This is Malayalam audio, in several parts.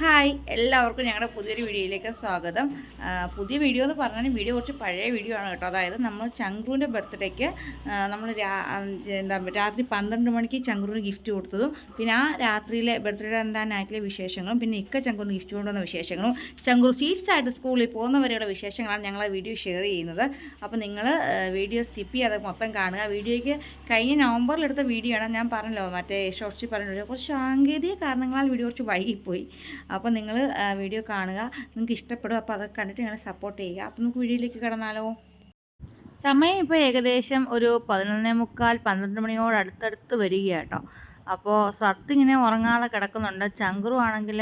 ഹായ് എല്ലാവർക്കും ഞങ്ങളുടെ പുതിയൊരു വീഡിയോയിലേക്ക് സ്വാഗതം. പുതിയ വീഡിയോ എന്ന് പറഞ്ഞാൽ വീഡിയോ കുറച്ച് പഴയ വീഡിയോ ആണ് കേട്ടോ. അതായത് നമ്മൾ ചങ്ക്രുവിന്റെ ബർത്ത്ഡേക്ക് നമ്മൾ എന്താ രാത്രി പന്ത്രണ്ട് മണിക്ക് ചങ്കുറിന് ഗിഫ്റ്റ് കൊടുത്തതും പിന്നെ ആ രാത്രിയിലെ ബർത്ത്ഡേ എന്താ നൈറ്റിലെ വിശേഷങ്ങളും പിന്നെ ഇക്ക ചങ്ക്രുവിന് ഗിഫ്റ്റ് കൊണ്ടുവന്ന വിശേഷങ്ങളും ചങ്ക്രു ആയിട്ട് സ്കൂളിൽ പോകുന്നവരെയുള്ള വിശേഷങ്ങളാണ് ഞങ്ങൾ വീഡിയോ ഷെയർ ചെയ്യുന്നത്. അപ്പോൾ നിങ്ങൾ വീഡിയോ സ്കിപ്പ് ചെയ്യാതെ മൊത്തം കാണുക. വീഡിയോയ്ക്ക് കഴിഞ്ഞ നവംബറിലെടുത്ത വീഡിയോ ആണ്. ഞാൻ പറഞ്ഞല്ലോ മറ്റേ ഷോർട്സിൽ പറഞ്ഞല്ലോ കുറച്ച് സാങ്കേതിക കാരണങ്ങളാൽ വീഡിയോ കുറച്ച് വൈകിപ്പോയി. അപ്പോൾ നിങ്ങൾ വീഡിയോ കാണുക. നിങ്ങൾക്ക് ഇഷ്ടപ്പെടും അപ്പോൾ അതൊക്കെ കണ്ടിട്ട് ഞങ്ങളെ സപ്പോർട്ട് ചെയ്യുക. അപ്പോൾ നമുക്ക് വീഡിയോയിലേക്ക് കടന്നാലോ? സമയം ഇപ്പോൾ ഏകദേശം ഒരു പതിനൊന്നേ മുക്കാൽ പന്ത്രണ്ട് മണിയോട് അടുത്തടുത്ത് വരിക കേട്ടോ അപ്പോൾ സത്ത് ഇങ്ങനെ ഉറങ്ങാതെ കിടക്കുന്നുണ്ട്. ചങ്കുറു ആണെങ്കിൽ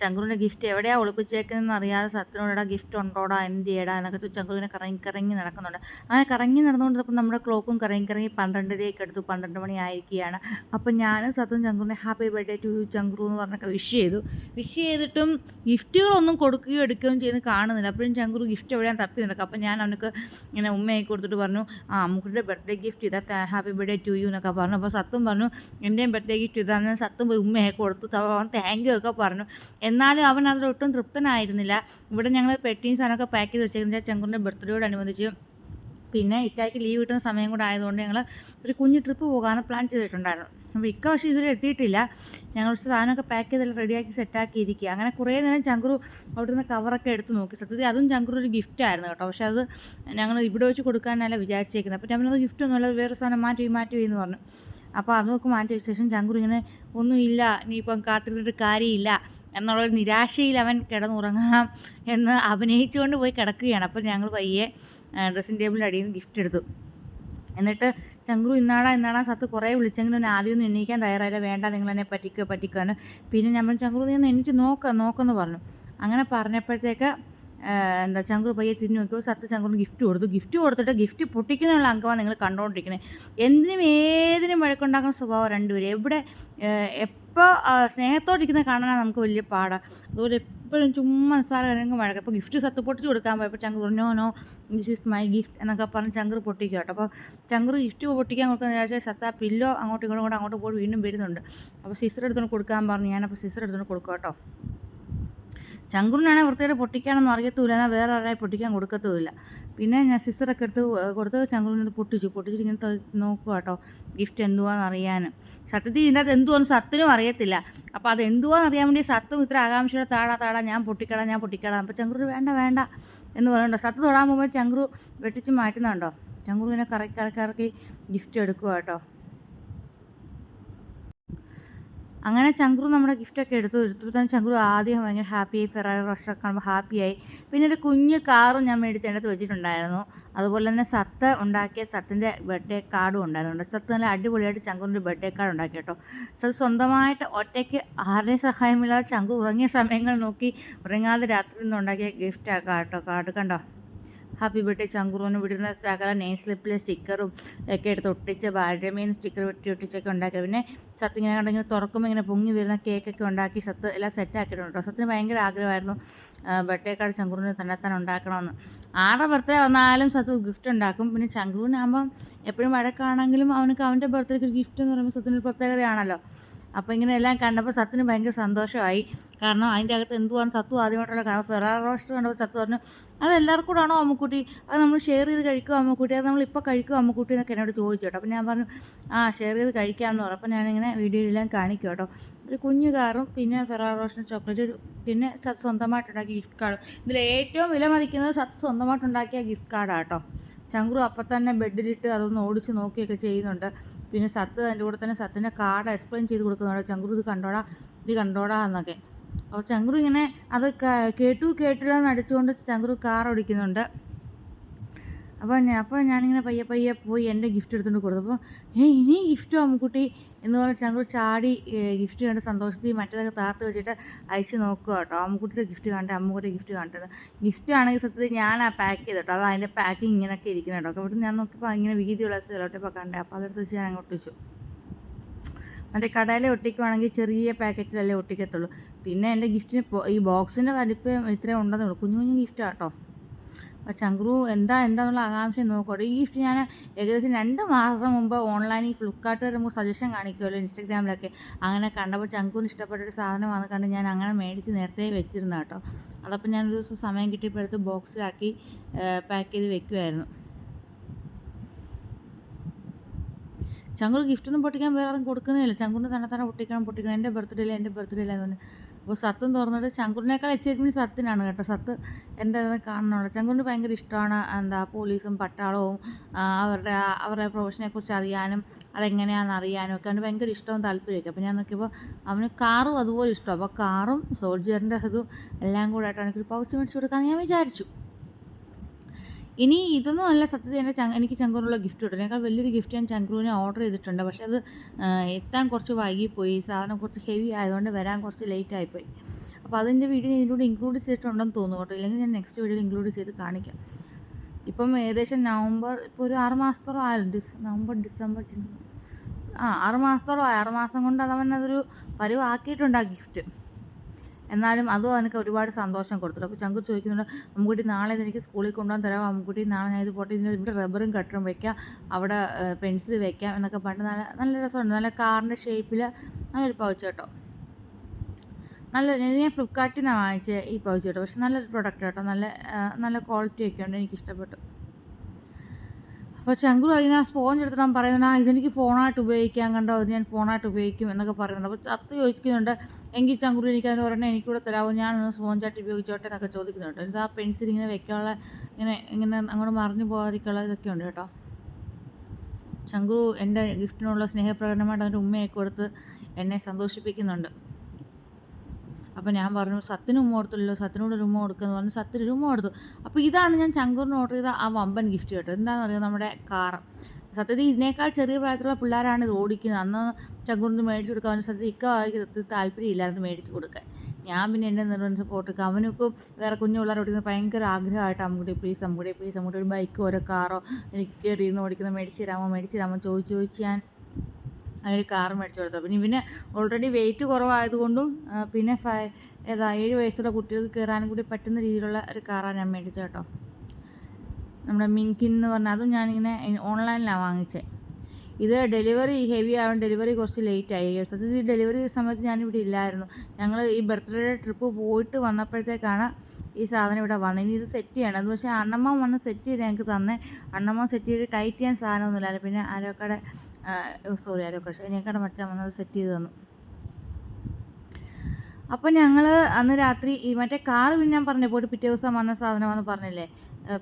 ചങ്കുറിന്റെ ഗിഫ്റ്റ് എവിടെയാണ് ഒളിപ്പിച്ചേക്കുന്നതെന്ന് അറിയാതെ സത്തിനോടാ ഗിഫ്റ്റ് ഉണ്ടോടാ എന്ത് ചെയ്യടാ എന്നൊക്കെ ചങ്കുറു ഇങ്ങനെ കറങ്ങി കറങ്ങി നടക്കുന്നുണ്ട്. അങ്ങനെ കറങ്ങി നടന്നുകൊണ്ടിരുന്നപ്പോൾ നമ്മുടെ ക്ലോക്കും കറങ്ങി കറങ്ങി പന്ത്രണ്ടരയൊക്കെ എടുത്തു പന്ത്രണ്ട് മണി ആയിരിക്കുകയാണ്. അപ്പോൾ ഞാൻ സത്തും ചങ്കുറിനെ ഹാപ്പി ബർത്ത്ഡേ ടു ചങ്കുറു എന്ന് പറഞ്ഞൊക്കെ വിഷ് ചെയ്തു. വിഷ് ചെയ്തിട്ടും ഗിഫ്റ്റുകളൊന്നും കൊടുക്കുകയോ എടുക്കുകയും ചെയ്യുന്നത് കാണുന്നില്ല. അപ്പോഴും ചങ്കുറു ഗിഫ്റ്റ് എവിടെയാണ് തപ്പി നടക്കുക. അപ്പോൾ ഞാൻ അവനക്ക് ഇങ്ങനെ ഉമ്മയായി കൊടുത്തിട്ട് പറഞ്ഞു ആ അമ്മുക്കുട്ടിയുടെ ബർത്ത്ഡേ ഗിഫ്റ്റ് ഇതാ ഹാപ്പി ബർത്ത്ഡേ ടു യു എന്നൊക്കെ പറഞ്ഞു. അപ്പോൾ സത്തും പറഞ്ഞു എന്റെയും ബർത്ത്ഡേ ഇട്ട് തന്നെ സത്തും പോയി ഉമ്മയെ കൊടുത്തു. അവൻ താങ്ക് യു ഒക്കെ പറഞ്ഞു. എന്നാലും അവൻ അതിലൊട്ടും തൃപ്തനായിരുന്നില്ല. ഇവിടെ ഞങ്ങൾ പെട്ടിയും സാധനമൊക്കെ പാക്ക് ചെയ്ത് വെച്ചേക്കുന്ന ചെങ്കുറിന്റെ ബർത്ത്ഡേയോടനുബന്ധിച്ച് പിന്നെ ഇക്കായ്ക്ക് ലീവ് കിട്ടുന്ന സമയം കൂടെ ആയതുകൊണ്ട് ഞങ്ങൾ ഒരു കുഞ്ഞ് ട്രിപ്പ് പോകാൻ പ്ലാൻ ചെയ്തിട്ടുണ്ടായിരുന്നു. അപ്പോൾ ഇക്ക പക്ഷേ ഇതുവരെ എത്തിയിട്ടില്ല. ഞങ്ങൾ സാധനമൊക്കെ പാക്ക് ചെയ്തെല്ലാം റെഡിയാക്കി സെറ്റാക്കി ഇരിക്കുക അങ്ങനെ കുറേ നേരം ചങ്കുറു അവിടെ നിന്ന് കവറൊക്കെ എടുത്ത് നോക്കി. സത്യത്തിൽ അതും ചങ്കുറു ഒരു ഗിഫ്റ്റ് ആയിരുന്നു കേട്ടോ. പക്ഷേ അത് ഞങ്ങൾ ഇവിടെ വെച്ച് കൊടുക്കാനല്ല വിചാരിച്ചേക്കുന്നത്. അപ്പോൾ ഗിഫ്റ്റ് ഒന്നുമല്ല വേറെ സാധനം മാറ്റി മാറ്റി എന്ന് പറഞ്ഞു. അപ്പോൾ അതൊക്കെ മാറ്റി വെച്ച ശേഷം ചങ്കുരു ഇങ്ങനെ ഒന്നുമില്ല ഇനിയിപ്പം കാത്തിരുന്നിട്ട് കാര്യമില്ല എന്നുള്ളൊരു നിരാശയിൽ അവൻ കിടന്നുറങ്ങാം എന്ന് അഭിനയിച്ചുകൊണ്ട് പോയി കിടക്കുകയാണ്. അപ്പോൾ ഞങ്ങൾ പയ്യെ ഡ്രസ്സിങ് ടേബിളിന്റെ അടിയിൽ നിന്ന് ഗിഫ്റ്റ് എടുത്തു. എന്നിട്ട് ചങ്കുറു ഇന്നാടാ ഇന്നാടാ സത്ത് കുറേ വിളിച്ചെങ്കിലും ഞാൻ ആദ്യം ഒന്ന് എണീക്കാൻ തയ്യാറായില്ല വേണ്ട നിങ്ങൾ എന്നെ പറ്റിക്കോ പറ്റിക്കോ പിന്നെ നമ്മൾ ചങ്കുറു നീ എണീറ്റ് നോക്ക നോക്കെന്ന് പറഞ്ഞു. അങ്ങനെ പറഞ്ഞപ്പോഴത്തേക്ക് എന്താ ചങ്കുറു പയ്യെ തിരിഞ്ഞു നോക്കിയപ്പോൾ സത്ത് ചങ്കുറിന് ഗിഫ്റ്റ് കൊടുത്തു. ഗിഫ്റ്റ് കൊടുത്തിട്ട് ഗിഫ്റ്റ് പൊട്ടിക്കുന്നതിനുള്ള അംഗമാണ് നിങ്ങൾ കണ്ടുകൊണ്ടിരിക്കുന്നത് എന്തിനും ഏതിനും വഴക്കുണ്ടാക്കുന്ന സ്വഭാവം രണ്ടുപേരും. എവിടെ എപ്പോൾ സ്നേഹത്തോടിരിക്കുന്ന കാണാനാണ് നമുക്ക് വലിയ പാടാണ് അതുപോലെ എപ്പോഴും ചുമ്മാ നിസ്സാര കാര്യങ്ങൾ വഴക്കം. അപ്പോൾ ഗിഫ്റ്റ് സത്ത് പൊട്ടിച്ച് കൊടുക്കാൻ പോയപ്പോൾ ചങ്കു പറഞ്ഞോ no this is my gift എന്നൊക്കെ പറഞ്ഞ് ചങ്കർ പൊട്ടിക്കുക കേട്ടോ. അപ്പോൾ ചങ്കർ ഗിഫ്റ്റ് പൊട്ടിക്കാൻ കൊടുക്കുന്ന വിചാരിച്ചാൽ സത്ത് പില്ലോ അങ്ങോട്ടും ഇങ്ങോട്ടും അങ്ങോട്ട് പോയി വീണ്ടും വരുന്നുണ്ട്. അപ്പോൾ സിസ്റ്റർ എടുത്തുകൊണ്ട് കൊടുക്കാൻ പറഞ്ഞു. ഞാനപ്പോൾ സിസ്റ്റർ എടുത്തുകൊണ്ട് കൊടുക്കുക കേട്ടോ. ചങ്കുറിനാണെങ്കിൽ വൃത്തിയായിട്ട് പൊട്ടിക്കാനൊന്നും അറിയത്തുമില്ല. എന്നാൽ വേറെ ഒരാളെ പൊട്ടിക്കാൻ കൊടുക്കത്തുമില്ല. പിന്നെ ഞാൻ സിസ്റ്ററൊക്കെ എടുത്ത് കൊടുത്ത് ശങ്കുറിനത് പൊട്ടിച്ചു. പൊട്ടിച്ചിട്ട് ഇങ്ങനെ നോക്കുക കേട്ടോ. ഗിഫ്റ്റ് എന്തുവാന്ന് അറിയാൻ. സത്യത്തിൽ ഇതിന്റെ അകത്ത് എന്തുവാന്ന് സത്തിനും അറിയത്തില്ല. അപ്പോൾ അത് എന്തുവാന്ന് അറിയാൻ വേണ്ടി സത്തും ഇത്ര ആകാംക്ഷയുടെ താടാ താടാ ഞാൻ പൊട്ടിക്കടാ ഞാൻ പൊട്ടിക്കടാ. അപ്പോൾ ചങ്കുറ് വേണ്ട വേണ്ട എന്ന് പറയുന്നുണ്ടോ. സത്ത് തൊടാൻ പോകുമ്പോൾ ചങ്കുറു വെട്ടിച്ച് മാറ്റുന്നുണ്ടോ? ചങ്കുറു ഇങ്ങനെ കറക്കി കറക്കി കറക്കി ഗിഫ്റ്റ് എടുക്കുക കേട്ടോ. അങ്ങനെ ചങ്കുറു നമ്മുടെ ഗിഫ്റ്റൊക്കെ എടുത്തു. എടുത്തപ്പോൾ തന്നെ ചങ്കുറു ആദ്യം ഭയങ്കര ഹാപ്പിയായി ഫെറാറി റോഷൊക്കെ കാണുമ്പോൾ ഹാപ്പിയായി പിന്നെ ഒരു കുഞ്ഞ് കാറും ഞാൻ മേടിച്ച് അതിനകത്ത് വെച്ചിട്ടുണ്ടായിരുന്നു. അതുപോലെ തന്നെ സത്ത് ഉണ്ടാക്കിയ സത്തിന്റെ ബർത്ത്ഡേ കാർഡും ഉണ്ടായിരുന്നു. സത്ത് നല്ല അടിപൊളിയായിട്ട് ചങ്കുറിന്റെ ബർത്ത്ഡേ കാർഡ് ഉണ്ടാക്കി കേട്ടോ. സത്ത് സ്വന്തമായിട്ട് ഒറ്റയ്ക്ക് ആരുടെയും സഹായമില്ലാതെ ചങ്കു ഉറങ്ങിയ സമയങ്ങൾ നോക്കി ഉറങ്ങാതെ രാത്രി നിന്ന് ഉണ്ടാക്കിയ ഗിഫ്റ്റാണ് കേട്ടോ. കാർഡ് കണ്ടോ? ഹാപ്പി ബർത്ത്ഡേ ചങ്കുറുവിന് വിടുന്ന സകല നെയിം സ്ലിപ്പിലെ സ്റ്റിക്കറും ഒക്കെ എടുത്ത് ഒട്ടിച്ച് ബാലരമീൻ സ്റ്റിക്കർ വെട്ടി ഒട്ടിച്ചൊക്കെ ഉണ്ടാക്കി. പിന്നെ സത്ത് ഇങ്ങനെ കണ്ടെങ്കിൽ തുറക്കുമ്പോൾ ഇങ്ങനെ പൊങ്ങി വരുന്ന കേക്കൊക്കെ ഉണ്ടാക്കി സത്ത് എല്ലാം സെറ്റ് ആക്കിയിട്ടുണ്ട്. കേട്ടോ സത്തിന് ഭയങ്കര ആഗ്രഹമായിരുന്നു ബർത്ത്ഡേ കാർഡ് ചങ്കുറുവിന് തന്നെ തന്നെ ഉണ്ടാക്കണമെന്ന്. ആരുടെ ബർത്ത്ഡേ വന്നാലും സത്ത് ഗിഫ്റ്റ് ഉണ്ടാക്കും. പിന്നെ ചങ്കുറുവിനാകുമ്പം എപ്പോഴും വഴക്കാണെങ്കിലും അവനക്ക് അവന്റെ ബർത്ത്ഡേക്ക് ഒരു ഗിഫ്റ്റ് എന്ന് പറയുമ്പോൾ സത്തിനൊരു പ്രത്യേകതയാണല്ലോ. അപ്പോൾ ഇങ്ങനെ എല്ലാം കണ്ടപ്പോൾ സത്തിന് ഭയങ്കര സന്തോഷമായി. കാരണം അതിന്റെ അകത്ത് എന്തുവാണ് സത്തു ആദ്യമായിട്ടുള്ള കാരണം? ഫെറാർ റോസ്റ്റ് കണ്ടപ്പോൾ സത്തു പറഞ്ഞു അത് എല്ലാവർക്കും കൂടെ ആണോ അമ്മുക്കുട്ടി? അത് നമ്മൾ ഷെയർ ചെയ്ത് കഴിക്കുമോ അമ്മക്കുട്ടി? അത് നമ്മൾ ഇപ്പോൾ കഴിക്കുമോ അമ്മക്കുട്ടി? എന്നൊക്കെ എന്നോട് ചോദിച്ചു കേട്ടോ. അപ്പോൾ ഞാൻ പറഞ്ഞു ആ ഷെയർ ചെയ്ത് കഴിക്കാമെന്ന് പറഞ്ഞു. അപ്പോൾ ഞാനിങ്ങനെ വീഡിയോയിലെല്ലാം കാണിക്കും കേട്ടോ. ഒരു കുഞ്ഞു കാറും പിന്നെ ഫെറാർ റോസ്റ്റ് ചോക്ലേറ്റ് പിന്നെ സത്ത് സ്വന്തമായിട്ടുണ്ടാക്കിയ ഗിഫ്റ്റ് കാർഡ് ഇതിൽ ഏറ്റവും വില മതിക്കുന്നത് സത്ത് സ്വന്തമായിട്ടുണ്ടാക്കിയ ഗിഫ്റ്റ് കാർഡാണ് കേട്ടോ. ചങ്കുറു അപ്പം തന്നെ ബെഡിലിട്ട് അതൊന്ന് ഓടിച്ച് നോക്കിയൊക്കെ ചെയ്യുന്നുണ്ട്. പിന്നെ സത്ത് അതിന്റെ കൂടെ തന്നെ സത്തിന്റെ കാർഡ് എക്സ്പ്ലെയിൻ ചെയ്ത് കൊടുക്കുന്നുണ്ട്. ചങ്കുറു ഇത് കണ്ടോടാ ഇത് കണ്ടോടാ എന്നൊക്കെ. അപ്പോൾ ചങ്കുറു ഇങ്ങനെ അത് കേട്ടു കേട്ടില്ല എന്ന് അടിച്ചുകൊണ്ട് ചങ്കുറു കാർ ഓടിക്കുന്നുണ്ട്. അപ്പോൾ ഞാൻ അപ്പോൾ ഞാനിങ്ങനെ പയ്യെ പയ്യെ പോയി എന്റെ ഗിഫ്റ്റ് എടുത്തുകൊണ്ട് കൊടുത്തു. അപ്പോൾ ഏ ഇനി ഗിഫ്റ്റോ അമ്മുക്കുട്ടി? എന്ന് പറഞ്ഞ് ചങ്കുറു ചാടി ഗിഫ്റ്റ് കണ്ട് സന്തോഷത്തിൽ മറ്റേതൊക്കെ താർത്ത് വെച്ചിട്ട് അയച്ച് നോക്കുക കേട്ടോ. അമ്മുക്കുട്ടിയുടെ ഗിഫ്റ്റ് കണ്ടേ അമ്മുക്കുട്ടി ഗിഫ്റ്റ് കണ്ടത് ഗിഫ്റ്റ് ആണെങ്കിൽ സത്യത്തിൽ ഞാൻ ആ പാക്ക് ചെയ്ത് കേട്ടോ അത് അതിന്റെ പാക്കിങ് ഇങ്ങനെയൊക്കെ ഇരിക്കുന്നത് കേട്ടോ? അപ്പോൾ ഞാൻ നോക്കിയപ്പോൾ ഇങ്ങനെ വീതിയുള്ള സ്ഥലത്തോട്ടപ്പോൾ കണ്ടേ അപ്പോൾ അതെടുത്ത് വെച്ച് ഞാൻ അങ്ങ് ഒട്ടിച്ചു. മറ്റേ കടയിൽ ഒട്ടിക്കുവാണെങ്കിൽ ചെറിയ പാക്കറ്റിലല്ലേ ഒട്ടിക്കത്തുള്ളൂ. പിന്നെ എന്റെ ഗിഫ്റ്റിന് ഈ ബോക്സിന്റെ വലിപ്പം ഇത്രയും ഉണ്ടെന്നുള്ളൂ കുഞ്ഞു കുഞ്ഞു ഗിഫ്റ്റാണ് കേട്ടോ. ചങ്ക്രു എന്താ എന്താന്നുള്ള ആകാംക്ഷ നോക്കട്ടെ ഈ ഗിഫ്റ്റ് ഞാൻ ഏകദേശം രണ്ട് മാസം മുമ്പ് ഓൺലൈനിൽ ഫ്ലിപ്കാർട്ട് വരുമ്പോൾ സജഷൻ കാണിക്കുമല്ലോ ഇൻസ്റ്റാഗ്രാമിലൊക്കെ. അങ്ങനെ കണ്ടപ്പോൾ ചങ്കുവിന് ഇഷ്ടപ്പെട്ട ഒരു സാധനം സാധനമാണ് കണ്ട് ഞാൻ അങ്ങനെ മേടിച്ച് നേരത്തെ വെച്ചിരുന്ന കേട്ടോ. അതപ്പോൾ ഒരു ദിവസം സമയം കിട്ടിയപ്പോൾ എടുത്ത് ബോക്സിലാക്കി പാക്ക് ചെയ്ത് വെക്കുമായിരുന്നു ചങ്കുർ ഗിഫ്റ്റൊന്നും പൊട്ടിക്കാൻ വേറെ ആരും കൊടുക്കുന്നില്ല ചങ്കുറിന് തന്നെ തന്നെ പൊട്ടിക്കണം പൊട്ടിക്കണം. എന്റെ ബർത്ത്ഡേ ഇല്ല എന്റെ ബർത്ത്ഡേ ഇല്ല എന്ന് അപ്പോൾ സത്തും തുറന്നിട്ട് ശങ്കുറിനേക്കാൾ എക്സൈറ്റ്മെന്റ് സത്തിനാണ് കേട്ടോ. സത്ത് എന്റെ അത് കാണണമല്ലോ ചങ്കുറിന് ഭയങ്കര ഇഷ്ടമാണ്. എന്താ പോലീസും പട്ടാളവും അവരുടെ അവരുടെ പ്രൊഫഷനെ കുറിച്ച് അറിയാനും അതെങ്ങനെയാണെന്ന് അറിയാനും ഒക്കെ അവന് ഭയങ്കര ഇഷ്ടവും താല്പര്യമൊക്കെ. അപ്പോൾ ഞാൻ നോക്കിയപ്പോൾ അവന് കാറും അതുപോലെ ഇഷ്ടം. അപ്പോൾ കാറും സോൾജിയറിന്റെ അതും എല്ലാം കൂടെ ആയിട്ടാണ് എനിക്കൊരു പൗച്ച് മേടിച്ച് കൊടുക്കാമെന്ന് ഞാൻ വിചാരിച്ചു. ഇനി ഇതൊന്നും അല്ല സത്യത്തിൽ എന്റെ ചങ് എനിക്ക് ചങ്കൂറിനുള്ള ഗിഫ്റ്റ് കിട്ടും അതിനേക്കാൾ വലിയൊരു ഗിഫ്റ്റ് ഞാൻ ചങ്കൂറിനെ ഓർഡർ ചെയ്തിട്ടുണ്ട്. പക്ഷേ അത് എത്താൻ കുറച്ച് വൈകിപ്പോയി. സാധനം കുറച്ച് ഹെവി ആയതുകൊണ്ട് വരാൻ കുറച്ച് ലേറ്റ് ആയിപ്പോയി. അപ്പോൾ അതിന്റെ വീഡിയോ ഞാൻ ഇതിലൂടെ ഇൻക്ലൂഡ് ചെയ്തിട്ടുണ്ടെന്ന് തോന്നുന്നു കേട്ടോ. ഇല്ലെങ്കിൽ ഞാൻ നെക്സ്റ്റ് വീഡിയോയിൽ ഇൻക്ലൂഡ് ചെയ്ത് കാണിക്കാം. ഇപ്പം ഏകദേശം നവംബർ ഇപ്പോൾ ഒരു ആറ് മാസത്തോളം ആയാലും ഡിസ് നവംബർ ഡിസംബർ ആ ആറ് മാസത്തോളം ആയി. ആറ് മാസം കൊണ്ട് അതവൻ അതൊരു പരിവാക്കിയിട്ടുണ്ട് ആ ഗിഫ്റ്റ് എന്നാലും അതും അവനക്ക് ഒരുപാട് സന്തോഷം കൊടുത്തിട്ടുണ്ട്. അപ്പോൾ ചങ്കു ചോദിക്കുന്നുണ്ട് അമ്മുക്കുട്ടി നാളെ ഇത് എനിക്ക് സ്കൂളിൽ കൊണ്ടുപോകാൻ തരാം അമ്മുക്കുട്ടി നാളെ ഞാൻ ഇത് പോട്ടെ ഇതിന് ഇവിടെ റബ്ബറും കട്ടറും വെക്കാം അവിടെ പെൻസിൽ വെക്കാം എന്നൊക്കെ പറഞ്ഞിട്ട് നല്ല നല്ല രസമുണ്ട്. നല്ല കാറിന്റെ ഷേപ്പിൽ നല്ലൊരു പൗച്ച് കേട്ടോ. നല്ല ഞാൻ ഫ്ലിപ്കാർട്ടിൽ നിന്നാണ് വാങ്ങിച്ചത് ഈ പൗച്ച് കേട്ടോ. പക്ഷെ നല്ലൊരു പ്രൊഡക്റ്റ് കേട്ടോ. നല്ല നല്ല ക്വാളിറ്റി ഒക്കെ ഉണ്ട് എനിക്ക് ഇഷ്ടപ്പെട്ടു അപ്പോൾ ചങ്കുർ കഴിഞ്ഞാൽ സ്പോഞ്ച് എടുത്തിട്ട് അവൻ പറയുന്നുണ്ട് ആ ഇതെനിക്ക് ഫോണായിട്ട് ഉപയോഗിക്കാൻ കണ്ടോ? അത് ഞാൻ ഫോണായിട്ട് ഉപയോഗിക്കും എന്നൊക്കെ പറയുന്നുണ്ട്. അപ്പോൾ ചത്ത് ചോദിക്കുന്നുണ്ട്. എങ്കിൽ ചങ്കുരു എനിക്ക് അതിന് ഒരെണ്ണം എനിക്കൂടെ തരാമോ ഞാനൊന്ന് സ്പോഞ്ചായിട്ട് ഉപയോഗിച്ചോട്ടെ എന്നൊക്കെ ചോദിക്കുന്നുണ്ട്. ഇത് ആ പെൻസിൽ ഇങ്ങനെ വെക്കാനുള്ള ഇങ്ങനെ ഇങ്ങനെ അങ്ങോട്ട് മറിഞ്ഞു പോകാതിരിക്കാനുള്ള ഇതൊക്കെ ഉണ്ട് കേട്ടോ. ശങ്കു എന്റെ ഗിഫ്റ്റിനുള്ള സ്നേഹപ്രകടനമായിട്ട് അതിന്റെ ഉമ്മയൊക്കെ കൊടുത്ത് എന്നെ സന്തോഷിപ്പിക്കുന്നുണ്ട്. അപ്പോൾ ഞാൻ പറഞ്ഞു സത്തിന് ഉമ്മ കൊടുത്തില്ലല്ലോ സത്തിനോട് ഒരു ഉമ്മ പറഞ്ഞു സത്തിന് ഒരു ഉമ്മ കൊടുത്തു. അപ്പോൾ ഇതാണ് ഞാൻ ചങ്കൂറിന് ഓർഡർ ചെയ്ത ആ വമ്പൻ ഗിഫ്റ്റ് കേട്ടോ. എന്താണെന്ന് അറിയാം നമ്മുടെ കാറ്. സത്യത്തിൽ ഇതിനേക്കാൾ ചെറിയ പ്രായത്തിലുള്ള പിള്ളേരാണ് ഇത് ഓടിക്കുന്നത്. അന്ന് ചങ്കൂറിന് മേടിച്ച് കൊടുക്കാൻ അവന് സത്യത്തിൽ ഇക്ക സത്യത്തിൽ താല്പര്യമില്ലായിരുന്നു മേടിച്ച് കൊടുക്കാൻ. ഞാൻ പിന്നെ എന്റെ നിർബന്ധിച്ച് പോട്ട് അവനൊക്കെ വേറെ കുഞ്ഞു പിള്ളേർ ഓടിക്കുന്നത് ഭയങ്കര ആഗ്രഹമായിട്ട് അമ്മൂടി പ്ലീസ് അമ്മൂടി പ്ലീസ് അമ്മൂടി ഒരു ബൈക്കോ ഓരോ കാറോ എനിക്ക് കയറി ഇരുന്ന് ഓടിക്കുന്നത് മേടിച്ച് തരാമോ മേടിച്ച് തരാമോ? ചോദിച്ച് ചോദിച്ച് ഞാൻ അതിന് കാർ മേടിച്ച് കൊടുത്തു. പിന്നെ ഇവന് ഓൾറെഡി വെയിറ്റ് കുറവായതുകൊണ്ടും പിന്നെ ഏതാ ഏഴ് വയസ്സുള്ള കുട്ടികൾക്ക് കയറാനും കൂടി പറ്റുന്ന രീതിയിലുള്ള ഒരു കാറാണ് ഞാൻ മേടിച്ചത് കേട്ടോ. നമ്മുടെ മിങ്കിൻ എന്ന് പറഞ്ഞാൽ അതും ഞാനിങ്ങനെ ഓൺലൈനിലാണ് വാങ്ങിച്ചത് ഇത് ഡെലിവറി ഹെവി ആവാൻ ഡെലിവറി കുറച്ച് ലേറ്റ് ആയി. സത്യത്തിൽ ഡെലിവറി സമയത്ത് ഞാനിവിടെ ഇല്ലായിരുന്നു. ഞങ്ങൾ ഈ ബർത്ത്ഡേ ട്രിപ്പ് പോയിട്ട് വന്നപ്പോഴത്തേക്കാണ് ഈ സാധനം ഇവിടെ വന്നത്. ഇനി ഇത് സെറ്റ് ചെയ്യണം. അത് പക്ഷേ അണ്ണമ്മ വന്ന് സെറ്റ് ചെയ്ത് ഞങ്ങൾക്ക് തന്നെ. അണ്ണമ്മ സെറ്റ് ചെയ്ത് ടൈറ്റ് ചെയ്യാൻ സാധനമൊന്നുമില്ലായിരുന്നു. പിന്നെ ആരോക്കടെ സോറി ആരോക്കടെ ഞങ്ങളുടെ മച്ചാൻ വന്നത് സെറ്റ് ചെയ്ത് തന്നു. അപ്പോൾ ഞങ്ങൾ അന്ന് രാത്രി ഈ മറ്റേ കാർ പിന്നെ ഞാൻ പറഞ്ഞില്ലേ പോയിട്ട് പിറ്റേ ദിവസം വന്ന സാധനമാണെന്ന് പറഞ്ഞില്ലേ?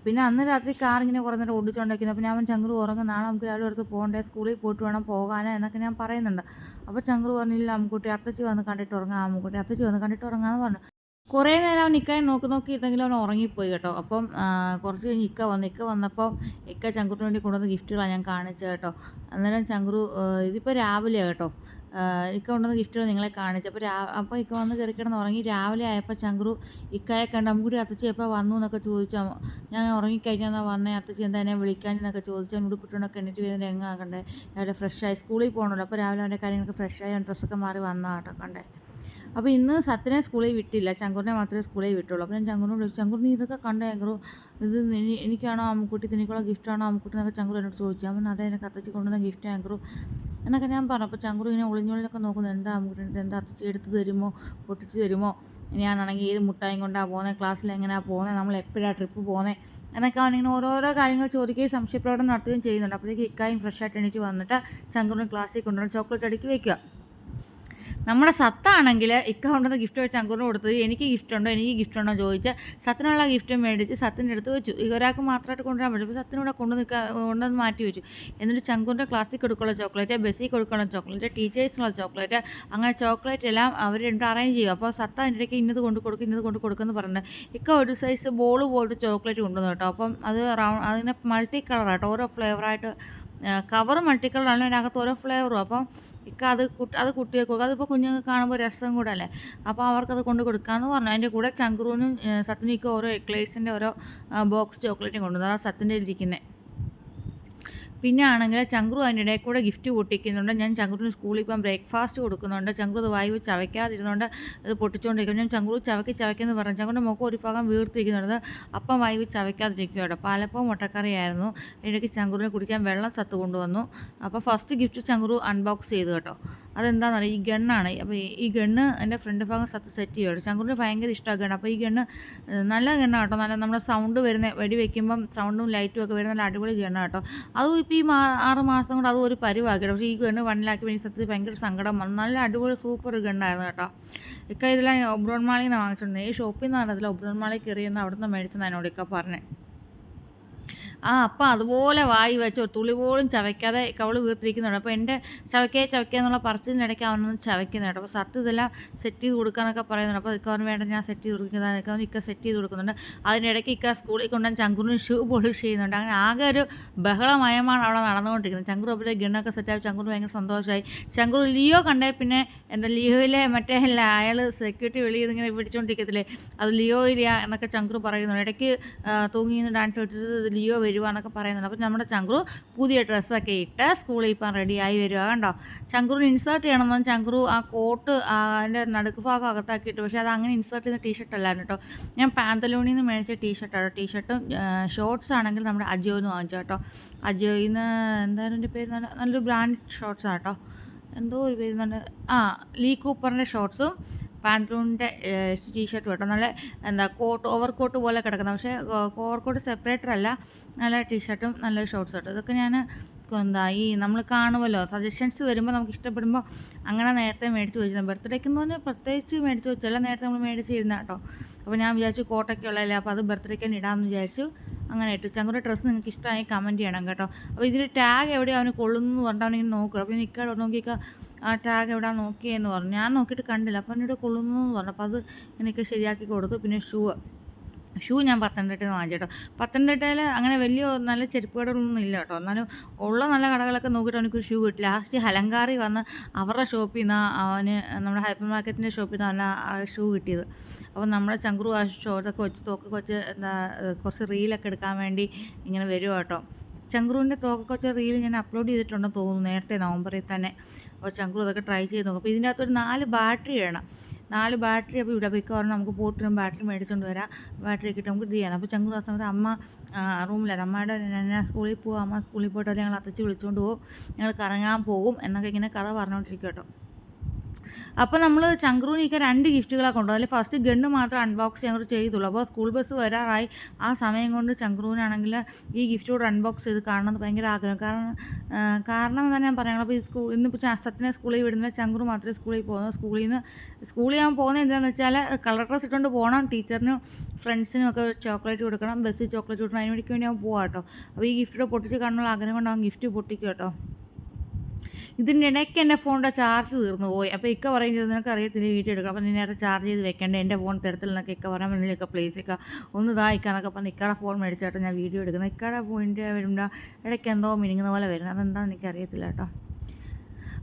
പിന്നെ അന്ന് രാത്രി കാർ ഇങ്ങനെ കുറേ നേരം ഓടിച്ചുകൊണ്ടിരിക്കുന്നത് അപ്പോൾ ഞാൻ ചങ്കുറ് ഉറങ്ങും നാളെ നമുക്ക് രാവിലെ അടുത്ത് പോകണ്ടേ സ്കൂളിൽ പോയിട്ട് വേണം പോകാനോ എന്നൊക്കെ ഞാൻ പറയുന്നുണ്ട്. അപ്പോൾ ചങ്കുറ് പറഞ്ഞില്ല അമ്മക്കുട്ടി അത്തച്ചി വന്ന് കണ്ടിട്ട് ഉറങ്ങാം അമ്മക്കുട്ടി അത്തച്ചി വന്ന് കണ്ടിട്ട് ഉറങ്ങാമെന്ന് പറഞ്ഞു. കുറേ നേരം അവൻ ഇക്കായി നോക്കി നോക്കി ഇരുന്നെങ്കിലും അവൻ ഉറങ്ങിപ്പോയി കേട്ടോ. അപ്പം കുറച്ച് കഴിഞ്ഞ് ഇക്ക വന്നു ഇക്ക വന്നപ്പോൾ ഇക്ക ചങ്കുറിന് വേണ്ടി കൊണ്ടുവന്ന ഗിഫ്റ്റുകളാണ് ഞാൻ കാണിച്ചത് കേട്ടോ. അന്നേരം ചങ്കുറു ഇതിപ്പോൾ രാവിലെ കേട്ടോ. ഇക്ക കൊണ്ടുവന്ന ഗിഫ്റ്റുകൾ നിങ്ങളെ കാണിച്ചു അപ്പോൾ രാ അപ്പോൾ ഇക്ക വന്ന് കയറി കിടന്ന് ഉറങ്ങി രാവിലെ ആയപ്പോൾ ചങ്കുറു ഇക്കയെ കണ്ട് അമ്മൂടി അത്തച്ചി എപ്പോൾ വന്നു? എന്നൊക്കെ ചോദിച്ചു. ഞാൻ ഉറങ്ങിക്കഴിഞ്ഞാൽ വന്നേ? അത്തച്ചി എന്താ എന്നെ വിളിക്കാൻ? എന്നൊക്കെ ചോദിച്ചു. അവൻ ഉടുപ്പിട്ടുണ്ടൊക്കെ എണീറ്റ് കണ്ടേ. രംഗാക്കണ്ടേ രാവിലെ ഫ്രഷായി സ്കൂളിൽ പോകണമല്ലോ അപ്പോൾ രാവിലെ അവന്റെ കാര്യങ്ങളൊക്കെ ഫ്രഷായി ഡ്രസ്സൊക്കെ മാറി വന്നതാട്ടോ കേട്ടോ കണ്ടേ. അപ്പോൾ ഇന്ന് സത്തിനെ സ്കൂളിൽ വിട്ടില്ല. ചങ്കൂറിനെ മാത്രമേ സ്കൂളിൽ വിട്ടുള്ളൂ. അപ്പോൾ ഞാൻ ചങ്കൂറിനോട് ചോദിച്ചു ചങ്കൂർ ഇതൊക്കെ കണ്ടോ ചങ്കൂർ ഇത് എനിക്കാണോ അമ്മക്കുട്ടി നിനക്കുള്ള ഗിഫ്റ്റാണോ അമ്മക്കുട്ടി? എന്നൊക്കെ ചങ്കൂർ എന്നോട് ചോദിച്ചു. അവൻ അതെ എന്നെ കത്തച്ച് കൊണ്ടുവന്ന ഗിഫ്റ്റ് ചങ്കൂർ എന്നൊക്കെ ഞാൻ പറഞ്ഞു. അപ്പോൾ ചങ്കൂർ ഇങ്ങനെ ഒളിഞ്ഞൊളിലൊക്കെ നോക്കുന്നു. എന്താ അമ്മക്കുട്ടി എന്താ അത്തച്ച് എടുത്ത് തരുമോ? പൊട്ടിച്ച് തരുമോ? ഞാനാണെങ്കിൽ ഏത് മുട്ടായും കൊണ്ടാണ് പോകുന്നത് ക്ലാസ്സിൽ എങ്ങനെയാണ് പോകുന്നത് നമ്മൾ എപ്പോഴാണ് ട്രിപ്പ് പോകുന്നത് എന്നൊക്കെ അവനിങ്ങനെ ഓരോരോ കാര്യങ്ങൾ ചോദിക്കുകയും സംശയപ്രകടനം നടത്തുകയും ചെയ്യുന്നുണ്ട്. അപ്പോഴത്തേക്ക് ഇക്കായും ഫ്രഷ് ആയിട്ട് എണീറ്റ് വന്നിട്ട് ചങ്കൂറിന് ക്ലാസ്സിൽ കൊണ്ടുവന്ന് ചോക്ലേറ്റ് അടുക്കി വെക്കുക നമ്മുടെ സത്താണെങ്കിൽ ഇക്ക ഗിഫ്റ്റ് വെച്ച് അങ്കൂറിന് കൊടുത്തത് എനിക്ക് ഗിഫ്റ്റ് ഉണ്ടോ എനിക്ക് ഗിഫ്റ്റ് ഉണ്ടോ ചോദിച്ച് സത്തിനുള്ള ഗിഫ്റ്റ് മേടിച്ച് സത്തിന്റെ അടുത്ത് വെച്ചു. ഒരാൾക്ക് മാത്രമായിട്ട് കൊണ്ടുവരാൻ പറ്റും അപ്പോൾ സത്തിനൂടെ കൊണ്ടു നിൽക്കാൻ കൊണ്ടുവന്ന് മാറ്റി വെച്ചു. എന്നിട്ട് ചങ്കൂറിന്റെ ക്ലാസ്സിൽ കൊടുക്കാനുള്ള ചോക്ലേറ്റ് ബസ്സിൽ കൊടുക്കാനുള്ള ചോക്ലേറ്റ് ടീച്ചേഴ്സിനുള്ള ചോക്ലേറ്റ് അങ്ങനെ ചോക്ലേറ്റ് എല്ലാം അവർ രണ്ടും അറേഞ്ച് ചെയ്യും. അപ്പോൾ സത്ത അതിന്റെ ഇടയ്ക്ക് ഇന്നത് കൊണ്ട് കൊടുക്കും ഇന്നത് കൊണ്ട് കൊടുക്കുമെന്ന് പറഞ്ഞു ഇക്ക ഒരു സൈസ് ബോൾ പോലത്തെ ചോക്ലേറ്റ് കൊണ്ടുവന്നു കേട്ടോ. അപ്പം അത് റൗണ്ട് അതിനെ മൾട്ടി കളറാട്ടോ ഓരോ ഫ്ലേവറായിട്ട് കവർ മൾട്ടി കളറാണ് അതിനകത്ത് ഓരോ ഫ്ലേവറും അപ്പോൾ ഇക്ക അത് കുട്ടി അത് കുട്ടികൾക്ക് കൊടുക്കുക അതിപ്പോൾ കുഞ്ഞുങ്ങൾക്ക് കാണുമ്പോൾ രസം കൂടെ അല്ലേ അപ്പോൾ അവർക്കത് കൊണ്ട് കൊടുക്കാമെന്ന് പറഞ്ഞു. അതിന്റെ കൂടെ ചങ്ക്രൂനും സത്യനിക്കും ഓരോ എക്ലേഴ്സിന്റെ ഓരോ ബോക്സ് ചോക്ലേറ്റും കൊണ്ടുവന്നു അതാ സത്യന്റെ ഇരിക്കുന്നത് പിന്നെ ആണെങ്കിൽ ചങ്ക്രു ഇടയിൽ കൂടെ ഗിഫ്റ്റ് പൊട്ടിക്കുന്നുണ്ട്. ഞാൻ ചങ്ക്രുവിന് സ്കൂളിൽ ഇപ്പം ബ്രേക്ക്ഫാസ്റ്റ് കൊടുക്കുന്നുണ്ട്. ചങ്ക്രു അത് വായി വെച്ച് ചവയ്ക്കാതിരുന്നുകൊണ്ട് അത് പൊട്ടിച്ചുകൊണ്ടിരിക്കും ഞാൻ ചങ്ക്രു ചവയ്ക്ക് ചവയ്ക്കെന്ന് പറഞ്ഞു. ചങ്കുന്റെ മുഖം ഒരു ഭാഗം വീർത്തിരിക്കുന്നുണ്ട്. അപ്പം വായി വെച്ച് ചവയ്ക്കാതിരിക്കും കേട്ടോ. പാലപ്പവും മുട്ടക്കറിയായിരുന്നു. ഇടയ്ക്ക് ചങ്കുറിന് കുടിക്കാൻ വെള്ളം സത്ത് കൊണ്ടുവന്നു. അപ്പോൾ ഫസ്റ്റ് ഗിഫ്റ്റ് ചങ്കുറു അൺബോക്സ് ചെയ്തു കേട്ടോ. അതെന്താണെന്ന് അറിയാം ഈ ഗണ്ണാണ്. അപ്പോൾ ഈ ഗണ്ണ് എന്റെ ഫ്രണ്ട് ഭാഗം സത്ത് സെറ്റ് ചെയ്യും ശങ്കുറിന് ഭയങ്കര ഇഷ്ടമാണ് ഗണ്ണ്. അപ്പോൾ ഈ ഗണ്ണ് നല്ല ഗണ്ണാണ് കേട്ടോ. നല്ല നമ്മുടെ സൗണ്ട് വരുന്ന വെടി വെക്കുമ്പം സൗണ്ടും ലൈറ്റും ഒക്കെ വരുന്ന നല്ല അടിപൊളി ഗണ്ണ കേട്ടോ. അതും ഇപ്പോൾ ഈ ആറ് മാസം കൊണ്ട് അതും ഒരു പരിവാക്കി. പക്ഷേ ഈ ഗണ്ണ് വണ്ണിലാക്കി എനിക്ക് സത്യത്തിൽ ഭയങ്കര സങ്കടം വന്നു. നല്ല അടിപൊളി സൂപ്പർ ഗണ്ണായിരുന്നു കേട്ടോ. ഇക്ക ഇതെല്ലാം ഒബ്രോൺ മാളിൽ നിന്ന് വാങ്ങിച്ചിട്ടുണ്ട് ഈ ഷോപ്പിൽ നിന്ന് അറിയത്തില്ല ഒബ്രോൺ മാളിൽ കയറിയെന്ന് അവിടെ നിന്ന് മേടിച്ചെന്ന് എന്നോട് ഇക്ക പറഞ്ഞത് ആ അപ്പം അതുപോലെ വായി വെച്ച് ഒരു തുള്ളി പോലും ചവയ്ക്കാതെ കവൾ വീർത്തിരിക്കുന്നുണ്ട്. അപ്പോൾ എന്റെ ചവയ്ക്കേ ചവയ്ക്കുക എന്നുള്ള പറച്ചിലിനിടയ്ക്ക് അവനൊന്നും ചവയ്ക്കുന്നുണ്ട്. അപ്പോൾ സത്ത് ഇതെല്ലാം സെറ്റ് ചെയ്ത് കൊടുക്കാനൊക്കെ പറയുന്നുണ്ട്. അപ്പോൾ ഇക്കവൻ വേണ്ട ഞാൻ സെറ്റ് ചെയ്ത് കൊടുക്കുന്നതാണ് ഇക്ക ഇക്ക സെറ്റ് ചെയ്ത് കൊടുക്കുന്നുണ്ട്. അതിനിടയ്ക്ക് ഇക്ക സ്കൂളിൽ കൊണ്ടുവന്ന് ചങ്കുറിന് ഷൂ പോളിഷ് ചെയ്യുന്നുണ്ട്. അങ്ങനെ ആകെ ഒരു ബഹളമയമാണ് അവിടെ നടന്നുകൊണ്ടിരിക്കുന്നത്. ചങ്കുർ അപ്പോൾ ഗണ്ണൊക്കെ സെറ്റായി ചങ്കുർ ഭയങ്കര സന്തോഷമായി ചങ്കുർ ലിയോ കണ്ടേ പിന്നെ എന്താ ലിയോയിലെ മറ്റേ അയാൾ സെക്യൂരിറ്റി വെളിയിൽ ഇങ്ങനെ പിടിച്ചുകൊണ്ടിരിക്കത്തില്ലേ അത് ലിയോ ഇല്ല എന്നൊക്കെ ചങ്കുർ പറയുന്നുണ്ട്. ഇടയ്ക്ക് തൂങ്ങി ഡാൻസ് കളിച്ചിട്ട് ലിയോ വരുവാന്നൊക്കെ പറയുന്നുണ്ട്. അപ്പോൾ നമ്മുടെ ചങ്കുറു പുതിയ ഡ്രസ്സൊക്കെ ഇട്ട് സ്കൂളിൽ ഇപ്പം റെഡിയായി വരിക കണ്ടോ? ചങ്കുറിന് ഇൻസേർട്ട് ചെയ്യണമെന്ന് ചങ്കുറു ആ കോട്ട് അതിന്റെ നടുക്ക് ഭാഗം അകത്താക്കിയിട്ട് പക്ഷേ അത് അങ്ങനെ ഇൻസേർട്ട് ചെയ്യുന്ന ടീഷർട്ട് അല്ലായിരുന്നു കേട്ടോ. ഞാൻ പാന്തലൂണിൽ നിന്ന് മേടിച്ച ടീഷർട്ടാണ് ടീഷർട്ടും ഷോർട്സ് ആണെങ്കിൽ നമ്മുടെ അജിയോയിൽ നിന്ന് വാങ്ങിച്ചു കേട്ടോ. അജിയോയിൽ നിന്ന് എന്തായാലും എന്റെ പേര്? നല്ല നല്ലൊരു ബ്രാൻഡ് ഷോർട്സാണ് കേട്ടോ എന്തോ ഒരു പേര് ആ ലീ കൂപ്പറിന്റെ ഷോർട്സും പാന്റൂണിന്റെ ടീഷർട്ട് കേട്ടോ. നല്ല എന്താ കോട്ട് ഓവർ കോട്ട് പോലെ കിടക്കുന്ന. പക്ഷേ ഓവർ കോട്ട് സെപ്പറേറ്റർ അല്ല. നല്ല ടീഷർട്ടും നല്ല ഷോർട്ട്സ് കേട്ടോ ഇതൊക്കെ ഞാൻ എന്താ ഈ നമ്മൾ കാണുമല്ലോ സജഷൻസ് വരുമ്പോൾ നമുക്ക് ഇഷ്ടപ്പെടുമ്പോൾ അങ്ങനെ നേരത്തെ മേടിച്ച് വെച്ചിരുന്നു. ബർത്ത്ഡേക്ക് എന്ന് പറഞ്ഞാൽ പ്രത്യേകിച്ച് മേടിച്ച് വെച്ചല്ല നേരത്തെ നമ്മൾ മേടിച്ചിരുന്ന കേട്ടോ. അപ്പോൾ ഞാൻ വിചാരിച്ചു കോട്ടൊക്കെ ഉള്ളതല്ലേ. അപ്പോൾ അത് ബർത്ത്ഡേക്ക് തന്നെ ഇടാമെന്ന് വിചാരിച്ചു. അങ്ങനെ ഇട്ടു. ചങ്കുടെ ഡ്രസ്സ് നിങ്ങൾക്ക് ഇഷ്ടമായി കമന്റ് ചെയ്യണം കേട്ടോ. അപ്പോൾ ഇതിൽ ടാഗ് എവിടെയാണ് അവന് കൊള്ളുന്നു പറഞ്ഞിട്ട് അവനിങ്ങനെ നോക്കുക. അപ്പോൾ നിൽക്കാതെ നോക്കിയൊക്കെ. ആ ടാഗ് എവിടെ നോക്കിയെന്ന് പറഞ്ഞു. ഞാൻ നോക്കിയിട്ട് കണ്ടില്ല. അപ്പം എന്നോട് കൊള്ളുന്നു എന്ന് പറഞ്ഞു. അപ്പോൾ അത് എനിക്ക് ശരിയാക്കി കൊടുത്തു. പിന്നെ ഷൂ ഷൂ ഞാൻ പത്തനംതിട്ടയിൽ നിന്ന് വാങ്ങിച്ചു കേട്ടോ. പത്തനംതിട്ടയിൽ അങ്ങനെ വലിയ നല്ല ചെരുപ്പ് കടകളൊന്നും ഇല്ല കേട്ടോ. എന്നാലും ഉള്ള നല്ല കടകളൊക്കെ നോക്കിയിട്ട് എനിക്കൊരു ഷൂ കിട്ടി ലാസ്റ്റ് ഹലങ്കാറി വന്ന് അവരുടെ ഷോപ്പിൽ നിന്ന് അവന് നമ്മുടെ ഹൈപ്പർ മാർക്കറ്റിന്റെ ഷോപ്പിൽ നിന്ന് ആ ഷൂ കിട്ടിയത്. അപ്പോൾ നമ്മുടെ ചങ്കുറു ആ ഷോട്ടൊക്കെ വെച്ച് തോക്കൊക്കെ വെച്ച് എന്താ കുറച്ച് റീലൊക്കെ എടുക്കാൻ വേണ്ടി ഇങ്ങനെ വരുമോ കേട്ടോ. ചങ്കുറുവിന്റെ തോക്കൊക്കെ വെച്ച റീൽ ഞാൻ അപ്ലോഡ് ചെയ്തിട്ടുണ്ടെന്ന് തോന്നുന്നു നേരത്തെ നവംബറിൽ തന്നെ. അപ്പോൾ ചങ്കുറു അതൊക്കെ ട്രൈ ചെയ്ത് നോക്കും. അപ്പോൾ ഇതിനകത്തൊരു നാല് ബാറ്ററി വേണം. നാല് ബാറ്ററി അപ്പോൾ ഇവിടെ പറഞ്ഞാൽ നമുക്ക് പോട്ടിനും ബാറ്ററി മേടിച്ചുകൊണ്ട് വരാം. ബാറ്ററി കിട്ടും നമുക്ക് ഇത് ചെയ്യാം അപ്പോൾ ചങ്കൂർ ആ സമയത്ത് അമ്മ റൂമിലാണ്. അമ്മയുടെ ഞാൻ സ്കൂളിൽ പോകും അമ്മ സ്കൂളിൽ പോയിട്ട് ഞങ്ങൾ അത്തച്ച് വിളിച്ചുകൊണ്ട് പോകും ഞങ്ങൾ കറങ്ങാൻ പോകും എന്നൊക്കെ ഇങ്ങനെ കഥ പറഞ്ഞുകൊണ്ടിരിക്കും കേട്ടോ. അപ്പോൾ നമ്മൾ ചങ്ക്രൂനിക്ക് രണ്ട് ഗിഫ്റ്റുകളാണ് കൊണ്ടുപോകുന്നത് അതിൽ ഫസ്റ്റ് ഗണ്ണ് മാത്രം അൺബോക്സ് ഞങ്ങൾ ചെയ്തുള്ളൂ. അപ്പോൾ സ്കൂൾ ബസ് വരാറായി. ആ സമയം കൊണ്ട് ചങ്ക്രൂനാണെങ്കിൽ ഈ ഗിഫ്റ്റ് കൂടെ അൺബോക്സ് ചെയ്ത് കാണണമെന്ന് ഭയങ്കര ആഗ്രഹം. കാരണം കാരണം എന്താ ഞാൻ പറയുന്നത് അപ്പോൾ ഈ സ്കൂൾ ഇന്നിപ്പോൾ സത്യനെ സ്കൂളിൽ വിടുന്ന ചങ്ക്രു മാത്രമേ സ്കൂളിൽ പോകുന്നു സ്കൂളിൽ നിന്ന് സ്കൂളിൽ ഞാൻ പോകുന്നത് എന്താണെന്ന് വെച്ചാൽ കളർ ഡ്രസ് ഇട്ടുകൊണ്ട് പോകണം ടീച്ചറിനും ഫ്രണ്ട്സിനും ഒക്കെ ചോക്ലേറ്റ് കൊടുക്കണം. ബസ്സിൽ ചോക്ലേറ്റ് കൊടുക്കണം. അതിന് വേണ്ടി ഞാൻ പോകാം കേട്ടോ അപ്പോൾ ഈ ഗിഫ്റ്റ് പൊട്ടിച്ച് കാണാനുള്ള ആഗ്രഹം കൊണ്ട് അവൻ ഗിഫ്റ്റ് പൊട്ടിക്കും കേട്ടോ ഇതിനിടയ്ക്ക് എന്റെ ഫോണിന്റെ ചാർജ് തീർന്നു പോയി. അപ്പോൾ ഇക്ക പറയുന്നത് നിനക്ക് അറിയത്തില്ല വീട്ടിൽ എടുക്കാം അപ്പോൾ നിന്നെ ചാർജ് ചെയ്ത് വെക്കേണ്ടത് എന്റെ ഫോൺ തരത്തിലെന്നൊക്കെ ഇക്ക പറയാൻ മുന്നിലൊക്കെ പ്ലേസ് ഇക്ക ഒന്ന് ഇതാ ഇക്കാന്നൊക്കെ പറഞ്ഞ് ഇക്കയുടെ ഫോൺ മേടിച്ചിട്ട് ഞാൻ വീഡിയോ എടുക്കുന്നത്. ഇക്കയുടെ ഫോണിന്റെ വരുമ്പോൾ ഇടയ്ക്ക് എന്തോ മിനിങ്ങുന്ന പോലെ വരുന്നത്. അതെന്താണെന്ന് എനിക്കറിയത്തില്ല കേട്ടോ.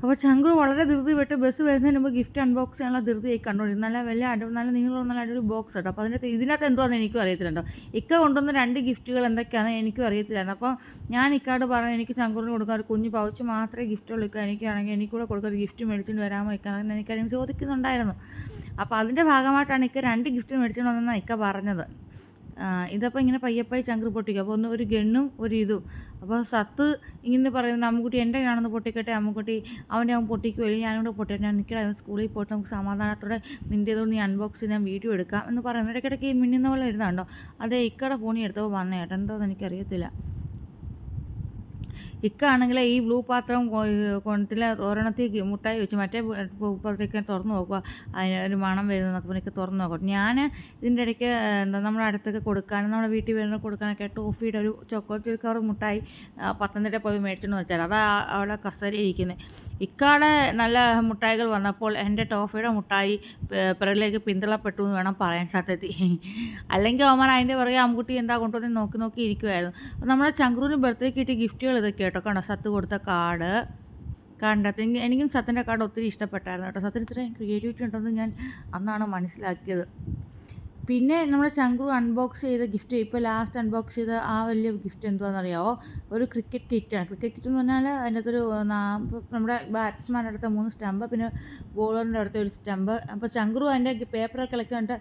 അപ്പോൾ ചങ്കു വളരെ ധൃതി വിട്ട് ബസ് വരുന്നതിന് മുമ്പ് ഗിഫ്റ്റ് അൺബോക്സ് ചെയ്യാനുള്ള ധൃതിയായി കണ്ടുകൊണ്ടിരുന്നു നല്ല വലിയ അടി നല്ല നീളമുള്ള നല്ല അടിപൊളി ബോക്സ് കേട്ടോ. അപ്പോൾ അതിനകത്ത് ഇതിനകത്ത് എന്തോന്ന് എനിക്കും അറിയത്തില്ലോ ഇക്ക കൊണ്ടുവന്ന രണ്ട് ഗിഫ്റ്റുകൾ എന്തൊക്കെയാണെന്ന് എനിക്കും അറിയത്തില്ലായിരുന്നു. അപ്പോൾ ഞാൻ ഇക്കാട് പറഞ്ഞു എനിക്ക് ശങ്കുറിന് കൊടുക്കാൻ ഒരു കുഞ്ഞ് പൗച്ച് മാത്രമേ ഗിഫ്റ്റുള്ളൂ ഇക്ക. എനിക്കാണെങ്കിൽ എനിക്കൂടെ കൊടുക്കാൻ ഒരു ഗിഫ്റ്റ് മേടിച്ചുകൊണ്ട് വരാമോ ഇക്ക? അങ്ങനെ എനിക്കറിയാൻ ചോദിക്കുന്നുണ്ടായിരുന്നു. അപ്പോൾ അതിന്റെ ഭാഗമായിട്ടാണ് ഇക്ക രണ്ട് ഗിഫ്റ്റ് മേടിച്ചുകൊണ്ട് വന്നെന്നാണ് ഇക്ക പറഞ്ഞത്. ഇതപ്പോൾ ഇങ്ങനെ പയ്യപ്പായി ചങ്കർ പൊട്ടിക്കും. അപ്പോൾ ഒന്ന് ഒരു ഗണ്ണും ഒരു ഇതും. അപ്പോൾ സത്ത് ഇങ്ങനെ പറയുന്നത് അമ്മുക്കുട്ടി എന്റെ ഞാനൊന്ന് പൊട്ടിക്കട്ടെ അമ്മുക്കുട്ടി അവന്റെ അവൻ പൊട്ടിക്കുമല്ലോ ഞാനിവിടെ പൊട്ടിയിട്ട് ഞാൻ നിൽക്കട്ടെ സ്കൂളിൽ പോയിട്ട് നമുക്ക് സമാധാനത്തോടെ നിന്റേതുകൊണ്ട് നീ അൺബോക്സ് ഞാൻ വീഡിയോ എടുക്കാം എന്ന് പറയുന്നത്. ഇടയ്ക്കിടയ്ക്ക് ഈ മിന്നുന്ന പോലെ ഇരുന്നാണ്ടോ അതേ ഇക്കടെ ഫോണിൽ എടുത്തപ്പോൾ വന്നേട്ടോ എന്താണെന്ന് എനിക്കറിയത്തില്ല. ഇക്കാണെങ്കിൽ ഈ ബ്ലൂ പാത്രം കൊണ്ടിലെ ഒരെണ്ണത്തിൽ മുട്ടായി വെച്ച് മറ്റേ പാത്രത്തേക്ക് തുറന്ന് നോക്കുക. അതിന് ഒരു മണം വരുന്നതൊക്കെ എനിക്ക് തുറന്ന് നോക്കും ഞാൻ ഇതിന്റെ ഇടയ്ക്ക് എന്താ നമ്മുടെ അടുത്തൊക്കെ കൊടുക്കാനും നമ്മുടെ വീട്ടിൽ വരുന്ന കൊടുക്കാനൊക്കെ ടോഫിയുടെ ഒരു ചോക്കോലേറ്റ് കവർ മുട്ടായി പത്തനംതിട്ട പോയി മേടിച്ചെന്ന് വെച്ചാൽ അതാ അവിടെ കസരി ഇരിക്കുന്നത് ഇക്കാടെ നല്ല മുട്ടായികൾ വന്നപ്പോൾ എന്റെ ടോഫിയുടെ മുട്ടായി പിറകിലേക്ക് പിന്തള്ളപ്പെട്ടു എന്ന് വേണം പറയാൻ സത്യത്തിൽ അല്ലെങ്കിൽ അവന്മാർ അതിന്റെ പുറകെ ആൺകുട്ടി എന്താ കൊണ്ടുവന്ന് നോക്കി നോക്കി ഇരിക്കുമായിരുന്നു നമ്മുടെ ചങ്ക്രൂന് ബർത്ത്ഡേ കിട്ടിയ ഗിഫ്റ്റുകൾ ഇതൊക്കെ കേട്ടോ. കണ്ടോ? സത്ത് കൊടുത്ത കാർഡ്. കണ്ടത് എനിക്കും സത്തിന്റെ കാർഡ് ഒത്തിരി ഇഷ്ടപ്പെട്ടായിരുന്നു കേട്ടോ. സത്തിന് ഇത്രയും ക്രിയേറ്റിവിറ്റി ഉണ്ടെന്ന് ഞാൻ അന്നാണ് മനസ്സിലാക്കിയത്. പിന്നെ നമ്മൾ ചങ്കു അൺബോക്സ് ചെയ്ത ഗിഫ്റ്റ് ഇപ്പോൾ ലാസ്റ്റ് അൺബോക്സ് ചെയ്ത ആ വലിയ ഗിഫ്റ്റ് എന്തുവാണെന്നറിയാമോ ഒരു ക്രിക്കറ്റ് കിറ്റാണ് ക്രിക്കറ്റ് കിറ്റ് എന്ന് പറഞ്ഞാൽ അതിനകത്തൊരു നമ്മുടെ ബാറ്റ്സ്മാന്റെ അടുത്ത മൂന്ന് സ്റ്റമ്പ് പിന്നെ ബോളറിന്റെ അടുത്ത ഒരു സ്റ്റമ്പ് അപ്പോൾ ചങ്ക്രു അതിന്റെ പേപ്പറൊക്കെ ഇളക്കിയിട്ട്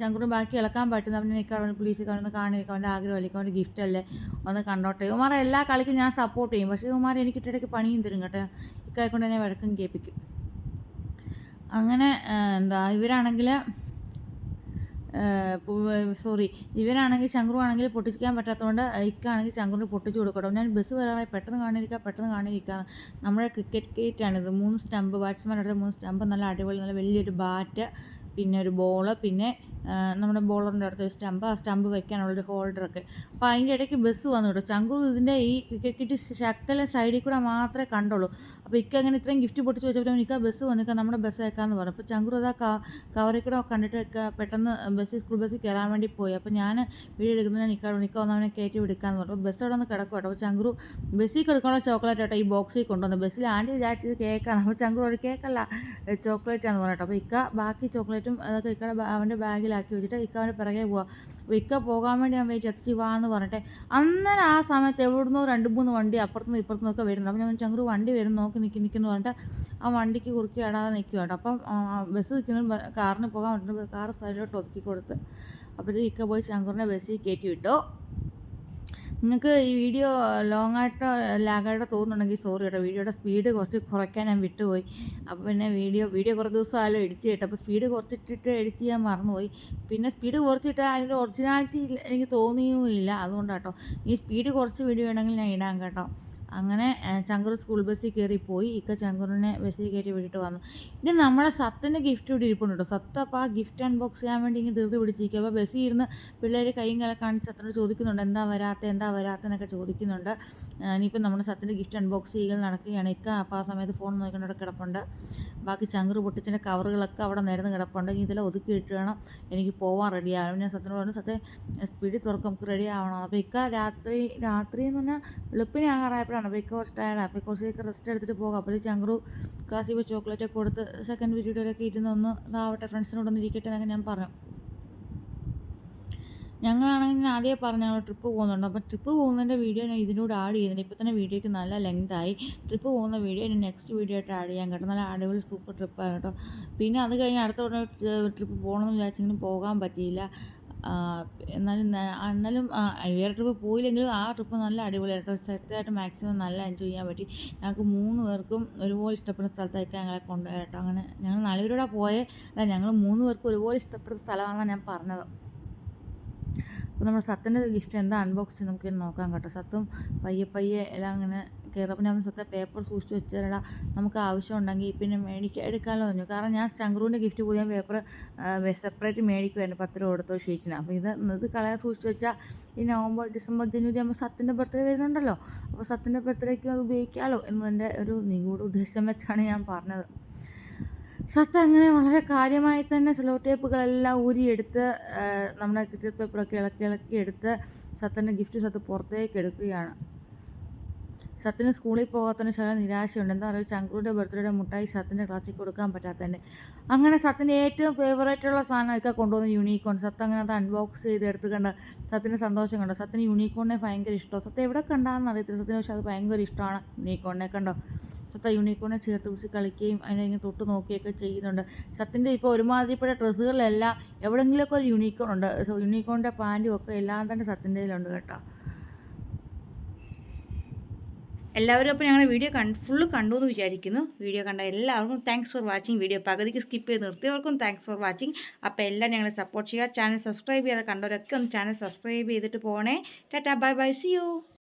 ശങ്കുറും ബാക്കി ഇളക്കാൻ പറ്റുന്ന അവനെ നിൽക്കാൻ പ്ലീസ് കാണുന്ന കാണിരിക്കും അവന്റെ ആഗ്രഹമല്ലേ അവന്റെ ഗിഫ്റ്റ് അല്ലേ ഒന്ന് കണ്ടോട്ടെ. ഇവന്മാരെ എല്ലാ കളിക്കും ഞാൻ സപ്പോർട്ട് ചെയ്യും. പക്ഷേ ഇവന്മാർ എനിക്ക് ഇടയ്ക്ക് പണിയും തരും കേട്ടോ. ഇക്കായിക്കൊണ്ട് തന്നെ വഴക്കം കേൾപ്പിക്കും. അങ്ങനെ എന്താ ഇവരാണെങ്കിൽ സോറി ഇവരാണെങ്കിൽ ശങ്കുറു ആണെങ്കിൽ പൊട്ടിക്കാൻ പറ്റാത്തതുകൊണ്ട് ഇക്കാണെങ്കിൽ ശങ്കുറിന് പൊട്ടിച്ചു കൊടുക്കണം ഞാൻ ബസ് വരാറായി പെട്ടെന്ന് കാണിരിക്കുക പെട്ടെന്ന് കാണിരിക്കുക നമ്മുടെ ക്രിക്കറ്റ് ഗേറ്റാണിത്. മൂന്ന് സ്റ്റമ്പ് ബാറ്റ്സ്മാൻ അടുത്ത മൂന്ന് സ്റ്റമ്പ് നല്ല അടിപൊളി നല്ല വലിയൊരു ബാറ്റ് പിന്നെ ഒരു ബോൾ പിന്നെ നമ്മുടെ ബോളറിന്റെ അടുത്ത് സ്റ്റമ്പ്. ആ സ്റ്റമ്പ് വെക്കാനുള്ളൊരു ഹോൾഡറൊക്കെ. അപ്പോൾ അതിന്റെ ഇടയ്ക്ക് ബസ് വന്നു കേട്ടോ. ചങ്കൂർ ഇതിന്റെ ഈ ക്രിക്കറ്റ് ശക്കലെ സൈഡിൽ കൂടെ മാത്രമേ കണ്ടുള്ളൂ. അപ്പോൾ ഇക്ക അങ്ങനെ ഇത്രയും ഗിഫ്റ്റ് പൊട്ടിച്ച് വെച്ചപ്പോൾ ഇക്ക ബസ് വന്നു ഇക്ക നമ്മുടെ ബസ് വെക്കാമെന്ന് പറഞ്ഞു. അപ്പോൾ ചങ്കൂർ ആ കവറിൽ കൂടെ കണ്ടിട്ട് പെട്ടെന്ന് ബസ് സ്കൂൾ ബസ്സിൽ കയറാൻ വേണ്ടി പോയി. അപ്പോൾ ഞാൻ വീഡിയോ എടുക്കുന്നതിന് നിൽക്കാറുണ്ട് നിൽക്കുക വന്നവനെ കയറ്റി വിടുക്കാമെന്ന് പറഞ്ഞു. അപ്പോൾ ബസ് അവിടെ ഒന്ന് കിടക്കും കേട്ടോ. അപ്പോൾ ചങ്കൂർ ബസ്സിൽ കിടക്കാനുള്ള ചോക്ലേറ്റ് കേട്ടോ ഈ ബോക്സിൽ കൊണ്ടുവന്നു. ബസ്സിൽ ആന്റി വിചാരിച്ചത് കേക്കാണ്. അപ്പോൾ ചങ്കൂർ ഒരു കേക്കല്ല ചോക്ലേറ്റ് ആണെന്ന് പറഞ്ഞു കേട്ടോ. അപ്പോൾ ഇക്ക ബാക്കി ചോക്ലേറ്റും അതൊക്കെ ഇക്കയുടെ അവന്റെ ബാഗിലാക്കി വെച്ചിട്ട് ഇക്ക അവന്റെ പിറകെ പോവാം. ഇക്ക പോകാൻ വേണ്ടി ഞാൻ വെയിറ്റ് എത്തിച്ച് വാ എന്ന് പറഞ്ഞിട്ട്. അന്നേരം ആ സമയത്ത് എവിടുന്നോ രണ്ട് മൂന്ന് വണ്ടി അപ്പുറത്തുനിന്ന് ഇപ്പുറത്തുനിന്നൊക്കെ വരുന്നു അപ്പം ഞാൻ ചങ്ങറു വണ്ടി വരും നോക്കി നിൽക്കി നിൽക്കുന്നു പറഞ്ഞിട്ട് ആ വണ്ടിക്ക് കുറുക്കി ഇടാതെ നിൽക്കുക കേട്ടോ. അപ്പം ബസ് നിൽക്കുന്ന കാറിന് പോകാൻ പറ്റുന്ന കാർ സൈഡിലോട്ട് ഒതുക്കി കൊടുത്ത്. അപ്പോൾ ഇക്ക പോയി ശങ്കുറിനെ ബസ്സിൽ കയറ്റി വിട്ടു. നിങ്ങൾക്ക് ഈ വീഡിയോ ലോങ് ആയിട്ടോ ലാഗായിട്ടോ തോന്നുന്നുണ്ടെങ്കിൽ സോറി കേട്ടോ. വീഡിയോയുടെ സ്പീഡ് കുറച്ച് കുറയ്ക്കാൻ ഞാൻ വിട്ടുപോയി. അപ്പോൾ പിന്നെ വീഡിയോ വീഡിയോ കുറേ ദിവസം ആയാലും എഡിറ്റ് ചെയ്തിട്ട്. അപ്പോൾ സ്പീഡ് കുറച്ചിട്ടിട്ട് എഡിറ്റ് ചെയ്യാൻ മറന്നുപോയി. പിന്നെ സ്പീഡ് കുറച്ചിട്ട് അതിന്റെ ഒറിജിനാലിറ്റി എനിക്ക് തോന്നിയുമില്ല. അതുകൊണ്ടാട്ടോ. ഈ സ്പീഡ് കുറച്ച് വീഡിയോ വേണമെങ്കിൽ ഞാൻ ഇടാം കേട്ടോ. അങ്ങനെ ചങ്കൂർ സ്കൂൾ ബസ്സിൽ പോയി. ഇക്ക ചങ്കുറിനെ ബസ്സിൽ കയറ്റി വിട്ടിട്ട് വന്നു. ഇനി നമ്മുടെ സത്തിന്റെ ഗിഫ്റ്റ് ഇവിടെ ഇരിപ്പുണ്ട് കേട്ടോ സത്ത് അപ്പോൾ ആ ഗിഫ്റ്റ് അൺബോക്സ് ചെയ്യാൻ വേണ്ടി ഇങ്ങനെ ധൃതി പിടിച്ചിരിക്കുക അപ്പോൾ ബസ്സിൽ ഇരുന്ന് പിള്ളേർ കൈയും കല കാണിച്ച് സത്തിനോട് ചോദിക്കുന്നുണ്ട്. എന്താ വരാത്ത എന്താ വരാത്തെന്നൊക്കെ ചോദിക്കുന്നുണ്ട്. ഇനിയിപ്പോൾ നമ്മുടെ സത്തിന്റെ ഗിഫ്റ്റ് അൺബോക്സ് ചെയ്യൽ നടക്കുകയാണ്. ഇക്ക അപ്പോൾ ആ സമയത്ത് ഫോൺ നോക്കിക്കൊണ്ട് കിടപ്പുണ്ട്. ബാക്കി ചങ്കൂർ പൊട്ടിച്ചിന്റെ കവറുകളൊക്കെ അവിടെ നിരന്ന് കിടപ്പുണ്ട്. ഇനി ഇതെല്ലാം ഒതുക്കി ഇട്ട് വേണം എനിക്ക് പോകാൻ റെഡിയാകണം ഞാൻ സത്തിനോട് പറഞ്ഞു സത്തെ സ്പീഡിൽ തുറക്കും നമുക്ക് റെഡി ആവണം. അപ്പോൾ ഇക്ക രാത്രി രാത്രി എന്ന് പറഞ്ഞാൽ വെളുപ്പിനെ ആകാറായപ്പോഴാണ് അപ്പോൾ ബിക്കോസ് ടയർഡാണ് ബിക്കോസ് ഇതൊക്കെ റെസ്റ്റ് എടുത്തിട്ട് പോകാം. അപ്പോൾ ചങ്ക്രു ക്ലാസ്സിൽ പോയി ചോക്ലേറ്റ് ഒക്കെ കൊടുത്ത് സെക്കൻഡ് വീഡിയോയിലൊക്കെ ഇരുന്ന് ഒന്ന് ഇതാവട്ടെ ഫ്രണ്ട്സിനോടൊന്ന് ഇരിക്കട്ടെ എന്നൊക്കെ ഞാൻ പറഞ്ഞു. ഞങ്ങളാണെങ്കിൽ ഞാൻ ആദ്യമേ പറഞ്ഞു ഞങ്ങൾ ട്രിപ്പ് പോകുന്നുണ്ട്. അപ്പോൾ ട്രിപ്പ് പോകുന്നതിന്റെ വീഡിയോ ഞാൻ ഇതിനോട് ആഡ് ചെയ്യുന്നുണ്ട്. ഇപ്പോൾ തന്നെ വീഡിയോയ്ക്ക് നല്ല ലെങ്തായി ട്രിപ്പ് പോകുന്ന വീഡിയോ ഞാൻ നെക്സ്റ്റ് വീഡിയോ ആയിട്ട് ആഡ് ചെയ്യാൻ കേട്ടോ. നല്ല അടിപൊളി സൂപ്പർ ട്രിപ്പാണ് കേട്ടോ. പിന്നെ അത് കഴിഞ്ഞ് അടുത്ത ഉടനെ ട്രിപ്പ് പോകണമെന്ന് വിചാരിച്ചെങ്കിലും പോകാൻ പറ്റിയില്ല. എന്നാലും എന്നാലും വേറെ ട്രിപ്പ് പോയില്ലെങ്കിലും ആ ട്രിപ്പ് നല്ല അടിപൊളിയായിട്ട് സെറ്റായിട്ട് മാക്സിമം നല്ല എൻജോയ് ചെയ്യാൻ പറ്റി. ഞങ്ങൾക്ക് മൂന്ന് പേർക്കും ഒരുപോലെ ഇഷ്ടപ്പെടുന്ന സ്ഥലത്തേക്ക് ഞങ്ങളെ കൊണ്ടുപോയി കേട്ടോ. അങ്ങനെ ഞങ്ങൾ നാലുപേരുടെ പോയേ. അല്ല ഞങ്ങൾ മൂന്ന് പേർക്കും ഒരുപോലെ ഇഷ്ടപ്പെടുന്ന സ്ഥലമാണെന്നാണ് ഞാൻ പറഞ്ഞത്. അപ്പോൾ നമ്മുടെ സത്തിന്റെ ഗിഫ്റ്റ് എന്താ? അൺബോക്സ് നമുക്ക് നോക്കാം കേട്ടോ. സത്തും പയ്യെ പയ്യെ എല്ലാം അങ്ങനെ കയറപ്പം ഞാൻ സത്ത പേപ്പർ സൂക്ഷിച്ച് വെച്ചാൽ നമുക്ക് ആവശ്യമുണ്ടെങ്കിൽ പിന്നെ മേടിക്കുക എടുക്കാമല്ലോ പറഞ്ഞു. കാരണം ഞാൻ ചങ്ക്രൂവിന്റെ ഗിഫ്റ്റ് പോയി ഞാൻ പേപ്പർ സെപ്പറേറ്റ് മേടിക്കുമായിരുന്നു പത്ത് രൂപ കൊടുത്തോ ഷീറ്റിന്. അപ്പോൾ ഇത് ഇത് കളയാൻ സൂക്ഷിച്ച് വെച്ചാൽ ഈ നവംബർ ഡിസംബർ ജനുവരി ആകുമ്പോൾ സത്തിന്റെ ബർത്ത്ഡേ വരുന്നുണ്ടല്ലോ. അപ്പോൾ സത്തിന്റെ ബർത്ത്ഡേക്കും അത് ഉപയോഗിക്കാമല്ലോ എന്നതിന്റെ ഒരു നിഗൂഢ ഉദ്ദേശം വെച്ചാണ് ഞാൻ പറഞ്ഞത്. സത്ത് അങ്ങനെ വളരെ കാര്യമായി തന്നെ സെലോ ടേപ്പുകളെല്ലാം ഊരിയെടുത്ത് നമ്മുടെ കിച്ചൺ പേപ്പറൊക്കെ ഇളക്കി ഇളക്കി എടുത്ത് സത്തിന്റെ ഗിഫ്റ്റ് സത്ത് പുറത്തേക്ക് എടുക്കുകയാണ്. സത്തിന് സ്കൂളിൽ പോകാത്തതിന് ചില നിരാശയുണ്ട്. എന്താ പറയുക ചങ്കുരുടെ ബർത്ത്ഡേയുടെ മുട്ടായി സത്തിന്റെ ക്ലാസ്സിൽ കൊടുക്കാൻ പറ്റാത്തതിന്റെ അങ്ങനെ സത്തിന് ഏറ്റവും ഫേവറേറ്റ് ഉള്ള സാധനമൊക്കെ കൊണ്ടുവന്ന് യൂണിക്കോൺ സത്ത് അങ്ങനെ അത് അൺബോക്സ് ചെയ്ത് എടുത്ത് കണ്ട് സത്തിന് സന്തോഷം കണ്ടോ. സത്തിന് യൂണിക്കോണിനെ ഭയങ്കര ഇഷ്ടമാണ് സത്ത് എവിടെ കണ്ടാന്ന് അറിയത്തില്ല. സത്തിന് പക്ഷേ അത് ഭയങ്കര ഇഷ്ടമാണ് യൂണിക്കോണിനെ കണ്ടോ. സത്ത യൂണിക്കോണിനെ ചേർത്ത് പിടിച്ച് കളിക്കുകയും അതിനെ ഇങ്ങനെ തൊട്ട് നോക്കുകയൊക്കെ ചെയ്യുന്നുണ്ട്. സത്തിന്റെ ഇപ്പോൾ ഒരുമാതിരിപ്പെട്ട ഡ്രസ്സുകളിലെല്ലാം എവിടെയെങ്കിലുമൊക്കെ ഒരു യൂണിക്കോൺ ഉണ്ട്. യൂണിക്കോണിന്റെ പാന്റും ഒക്കെ എല്ലാം തന്നെ സത്തിന്റെ ഉണ്ട് കേട്ടോ. എല്ലാവരും അപ്പോൾ ഞങ്ങളുടെ വീഡിയോ കണ്ട് ഫുള്ള് കണ്ടു എന്ന് വിചാരിക്കുന്നു. വീഡിയോ കണ്ട എല്ലാവർക്കും താങ്ക്സ് ഫോർ വാച്ചിങ് വീഡിയോ പകുതിക്ക് സ്കിപ്പ് ചെയ്ത് നിർത്തിയവർക്കും താങ്ക്സ് ഫോർ വാച്ചിങ് അപ്പോൾ എല്ലാം ഞങ്ങളെ സപ്പോർട്ട് ചെയ്യുക. ചാനൽ സബ്സ്ക്രൈബ് ചെയ്യാതെ കണ്ടവരൊക്കെ ഒന്ന് ചാനൽ സബ്സ്ക്രൈബ് ചെയ്തിട്ട് പോകണേ. Tata bye bye see you